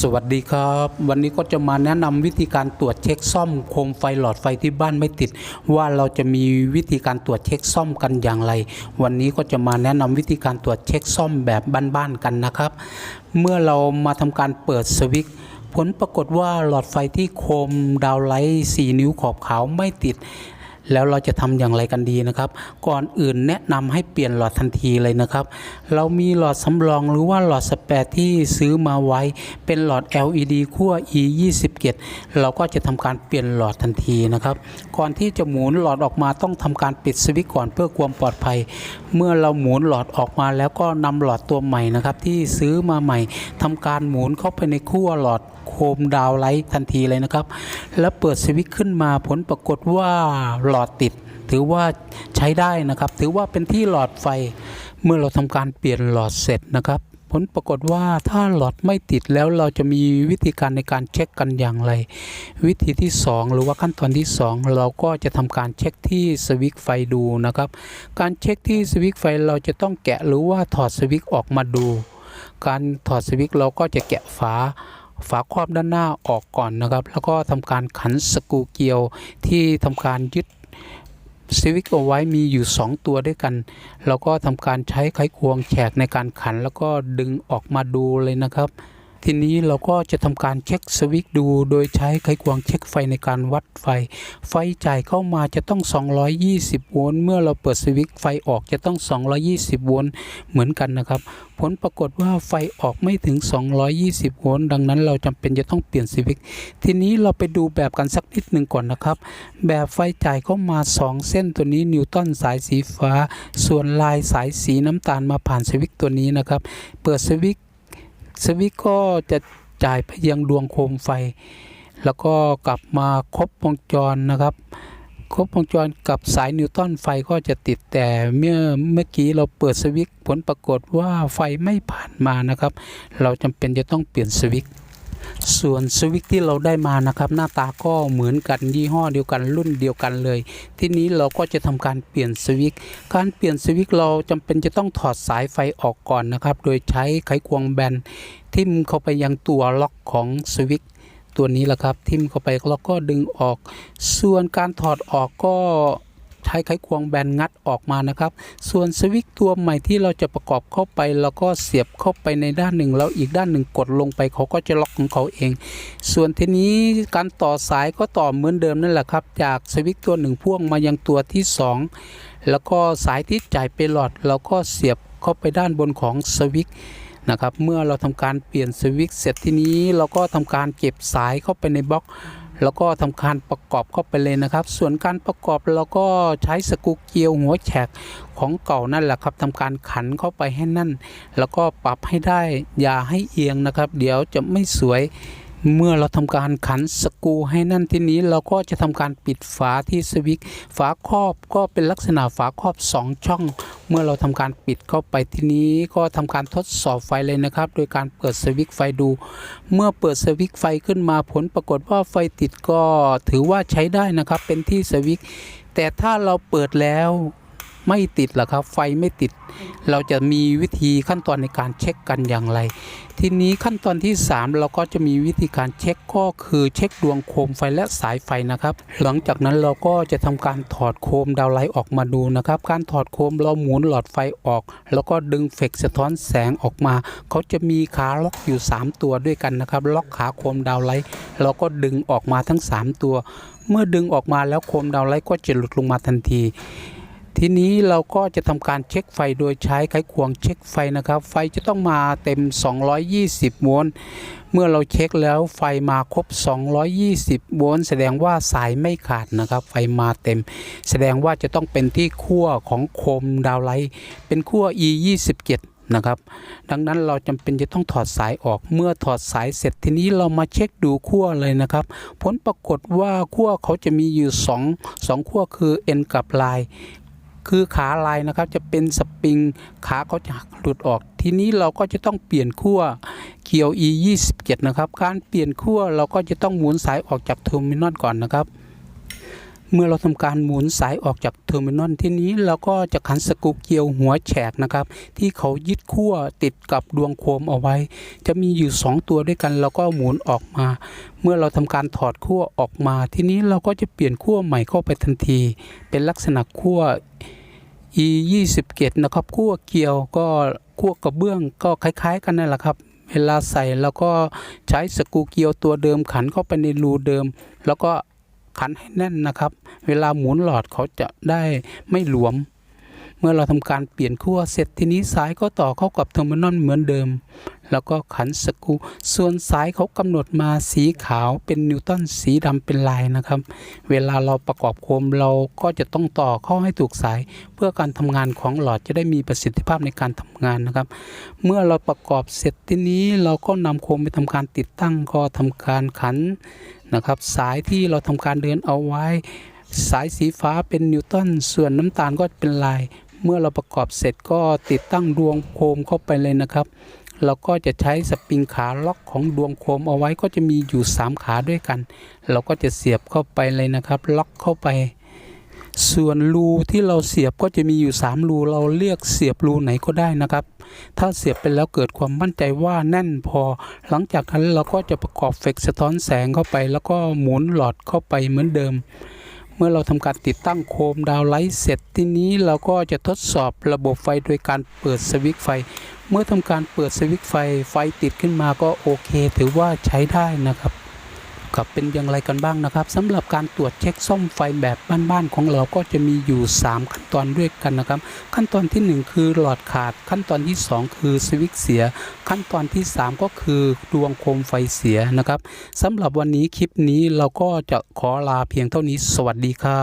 สวัสดีครับ วันนี้ก็จะมาแนะนำวิธีการตรวจเช็คซ่อมโคมไฟหลอดไฟที่บ้านไม่ติด ว่าเราจะมีวิธีการตรวจเช็คซ่อมกันอย่างไร วันนี้ก็จะมาแนะนำวิธีการตรวจเช็คซ่อมแบบบ้านๆกันนะครับ เมื่อเรามาทำการเปิดสวิตช์ผลปรากฏว่าหลอดไฟที่โคมดาวไลท์4นิ้วขอบขาวไม่ติด แล้วเราจะทำอย่างไรกันดีนะครับ ก่อนอื่นแนะนำให้เปลี่ยนหลอดทันทีเลยนะครับ เรามีหลอดสำรองหรือว่าหลอดสแปรที่ซื้อมาไว้ เป็นหลอด LED ขั้ว E 27เราก็จะทำการเปลี่ยนหลอดทันทีนะครับ ก่อนที่จะหมุนหลอดออกมาต้องทำการปิดสวิตช์ก่อนเพื่อความปลอดภัย เมื่อเราหมุนหลอดออกมาแล้วก็นำหลอดตัวใหม่นะครับที่ซื้อมาใหม่ทำการหมุนเข้าไปในขั้วหลอด โคมดาวไลท์ทันทีเลยนะครับ แล้วเปิดสวิตช์ขึ้นมาผลปรากฏว่าหลอดติด ถือว่าใช้ได้นะครับ ถือว่าเป็นที่หลอดไฟ เมื่อเราทำการเปลี่ยนหลอดเสร็จนะครับผลปรากฏว่าถ้าหลอดไม่ติดแล้วเราจะมีวิธีการในการเช็คกันอย่างไร วิธีที่ 2 หรือว่าขั้นตอนที่ 2 เราก็จะทำการเช็คที่สวิตช์ไฟดูนะครับ การเช็คที่สวิตช์ไฟเราจะต้องแกะหรือว่าถอดสวิตช์ออกมาดู การถอดสวิตช์เราก็จะแกะฝา ฝาครอบด้านหน้าออกก่อนนะครับ แล้วก็ทำการขันสกูเกียวที่ทำการยึดสวิกเอาไว้มีอยู่ 2 ตัวด้วยกัน แล้วก็ทำการใช้ไขควงแฉกในการขันแล้วก็ดึงออกมาดูเลยนะครับ ทีนี้เราก็จะทำการเช็คสวิตดู โดยใช้ไขควงเช็คไฟในการวัดไฟ ไฟจ่ายเข้ามาจะต้อง 220 โวลต์เมื่อเราเปิดสวิตไฟออกจะต้อง 220 โวลต์เหมือนกันนะครับ ผลปรากฏว่าไฟออกไม่ถึง 220 โวลต์ดังนั้นเราจำเป็นจะต้องเปลี่ยนสวิตทีนี้เราไปดูแบบกันสักนิดหนึ่งก่อนนะครับ แบบไฟจ่ายเข้ามา 2 เส้นตัวนี้นิวตันสายสีฟ้า ส่วนลายสายสีน้ำตาลมาผ่านสวิตตัวนี้นะครับ เปิดสวิต สวิตก็จะจ่ายไปยังดวงโคมไฟ แล้วก็กลับมาครบวงจรนะครับ ครบวงจรกับสายนิวตันไฟก็จะติดแต่เมื่อเมื่อกี้เราเปิดสวิตผลปรากฏว่าไฟไม่ผ่านมานะครับ เราจำเป็นจะต้องเปลี่ยนสวิตช์ ส่วนสวิตช์ที่เราได้มานะครับหน้าตาก็เหมือนกันยี่ห้อเดียวกันรุ่นเดียวกันเลย ทีนี้เราก็จะทำการเปลี่ยนสวิตช์การเปลี่ยนสวิตช์เราจำเป็นจะต้องถอดสายไฟออกก่อนนะครับ โดยใช้ไขควงแบนทิ่มเข้าไปยังตัวล็อกของสวิตช์ตัวนี้แหละครับทิ่มเข้าไปแล้วก็ดึงออก ส่วนการถอดออกก็ ใช้ไขควงแบนงัดออกมานะครับ ส่วนสวิตช์ตัวใหม่ที่เราจะประกอบเข้าไปเราก็เสียบเข้าไปในด้านหนึ่ง แล้วอีกด้านหนึ่งกดลงไปเขาก็จะล็อกของเขาเอง ส่วนทีนี้การต่อสายก็ต่อเหมือนเดิมนั่นแหละครับ จากสวิตช์ตัวหนึ่งพ่วงมายังตัวที่สองแล้วก็สายที่จ่ายไปหลอดเราก็เสียบเข้าไปด้านบนของสวิตช์นะครับเมื่อเราทำการเปลี่ยนสวิตช์เสร็จทีนี้เราก็ทำการเก็บสายเข้าไปในบล็อก แล้วก็ทำการประกอบเข้าไปเลยนะครับ ส่วนการประกอบเราก็ใช้สกูเกียวหัวแฉกของเก่านั่นแหละครับทำการขันเข้าไปให้นั่น แล้วก็ปรับให้ได้อย่าให้เอียงนะครับ เดี๋ยวจะไม่สวย เมื่อเราทำการขันสกูให้นั่นทีนี้เราก็จะทำการปิดฝาที่สวิตช์ฝาครอบก็เป็นลักษณะฝาครอบ 2 ช่อง เมื่อเราทำการปิดเข้าไปทีนี้ก็ทำการทดสอบไฟเลยนะครับ โดยการเปิดสวิตช์ไฟดู เมื่อเปิดสวิตช์ไฟขึ้นมาผลปรากฏว่าไฟติดก็ถือว่าใช้ได้นะครับเป็นที่สวิตช์แต่ถ้าเราเปิดแล้ว ไม่ติดล่ะครับ ไฟไม่ติด เราจะมีวิธีขั้นตอนในการเช็คกันอย่างไร ทีนี้ขั้นตอนที่ 3 เราก็จะมีวิธีการเช็คก็คือเช็คดวงโคมไฟและสายไฟนะครับ หลังจากนั้นเราก็จะทำการถอดโคมดาวไลท์ออกมาดูนะครับ การถอดโคมเราหมุนหลอดไฟออก แล้วก็ดึงเฟกสะท้อนแสงออกมา เขาจะมีขาล็อกอยู่ 3 ตัวด้วยกันนะครับ ล็อกขาโคมดาวไลท์เราก็ดึงออกมาทั้ง 3 ตัว เมื่อดึงออกมาแล้วโคมดาวไลท์ก็จะหลุดลงมาทันที ทีนี้เราก็จะทำการเช็คไฟโดยใช้ไขควงเช็คไฟนะครับ ไฟจะต้องมาเต็ม 220 โวลต์ เมื่อเราเช็คแล้วไฟมาครบ 220 โวลต์ แสดงว่าสายไม่ขาดนะครับ ไฟมาเต็ม แสดงว่าจะต้องเป็นที่ขั้วของโคมดาวไลท์ เป็นขั้ว E 27นะครับดังนั้นเราจำเป็นจะต้องถอดสายออกเมื่อถอดสายเสร็จทีนี้เรามาเช็คดูขั้วเลยนะครับ ผลปรากฏว่าขั้วเขาจะมีอยู่2 2ขั้วคือ N กับ L คือขาลายนะครับจะเป็นสปริงขาเขาจะหลุดออก ทีนี้เราก็จะต้องเปลี่ยนขั้วเกียว E 27นะครับการเปลี่ยนขั้วเราก็จะต้องหมุนสายออกจากเทอร์มินอลก่อนนะครับ เมื่อเราทำการหมุนสายออกจากเทอร์มินอลที่นี้เราก็จะขันสกรูเกลียวหัวแฉกนะครับ ที่เขายึดขั้วติดกับดวงโคมเอาไว้ จะมีอยู่ 2 ตัวด้วยกันเราก็หมุนออกมา เมื่อเราทำการถอดขั้วออกมา ทีนี้เราก็จะเปลี่ยนขั้วใหม่เข้าไปทันที เป็นลักษณะขั้ว e 27 นะครับขั้วเกลียวก็ขั้วกระเบื้องก็คล้าย ๆ กันนั่นแหละครับ เวลาใส่เราก็ใช้สกรูเกลียวตัวเดิมขันเข้าไปในรูเดิม แล้วก็ขันให้แน่นนะครับ เวลาหมุนหลอดเขาจะได้ไม่หลวม เมื่อเราทำการเปลี่ยนขั้วเสร็จทีนี้สายก็ต่อเข้ากับเทอร์มินอลเหมือนเดิม แล้วก็ขันสกูส่วนสายเขากำหนดมาสีขาวเป็นนิวตันสีดำเป็นลายนะครับ เวลาเราประกอบโคมเราก็จะต้องต่อเข้าให้ถูกสาย เพื่อการทำงานของหลอดจะได้มีประสิทธิภาพในการทำงานนะครับ เมื่อเราประกอบเสร็จทีนี้เราก็นำโคมไปทำการติดตั้งก็ทำการขันนะครับ สายที่เราทำการเดินเอาไว้สายสีฟ้าเป็นนิวตัน ส่วนน้ำตาลก็เป็นลาย เมื่อเราประกอบเสร็จก็ติดตั้งดวงโคมเข้าไปเลยนะครับ เราก็จะใช้สปริงขาล็อกของดวงโคมเอาไว้ก็จะมีอยู่ 3 ขาด้วยกัน เราก็จะเสียบเข้าไปเลยนะครับ ล็อกเข้าไป ส่วนรูที่เราเสียบก็จะมีอยู่ 3 รูเราเลือกเสียบรูไหนก็ได้นะครับ ถ้าเสียบไปแล้วเกิดความมั่นใจว่าแน่นพอ หลังจากนั้นเราก็จะประกอบเฟกสะท้อนแสงเข้าไป แล้วก็หมุนหลอดเข้าไปเหมือนเดิม เมื่อเราทำการติดตั้งโคมดาวไลท์เสร็จทีนี้เราก็จะทดสอบระบบไฟโดยการเปิดสวิตช์ไฟ เมื่อทำการเปิดสวิตช์ไฟไฟติดขึ้นมาก็โอเค ถือว่าใช้ได้นะครับ กับเป็นอย่างไรกันบ้างนะครับสำหรับการตรวจเช็คซ่อมไฟแบบบ้านๆของเราก็จะมีอยู่ 3 ขั้นตอนด้วยกันนะครับ ขั้นตอนทีหนึ่1 คือหลอดขาด ขั้นตอนที่ 2 คือสวิตช์เสีย ขั้นตอนที่ 3 ก็คือดวงโคมไฟเสียนะครับสำหรับวันนี้คลิปนี้เราก็จะขอลาเพียงเท่านี้สวัสดีครับ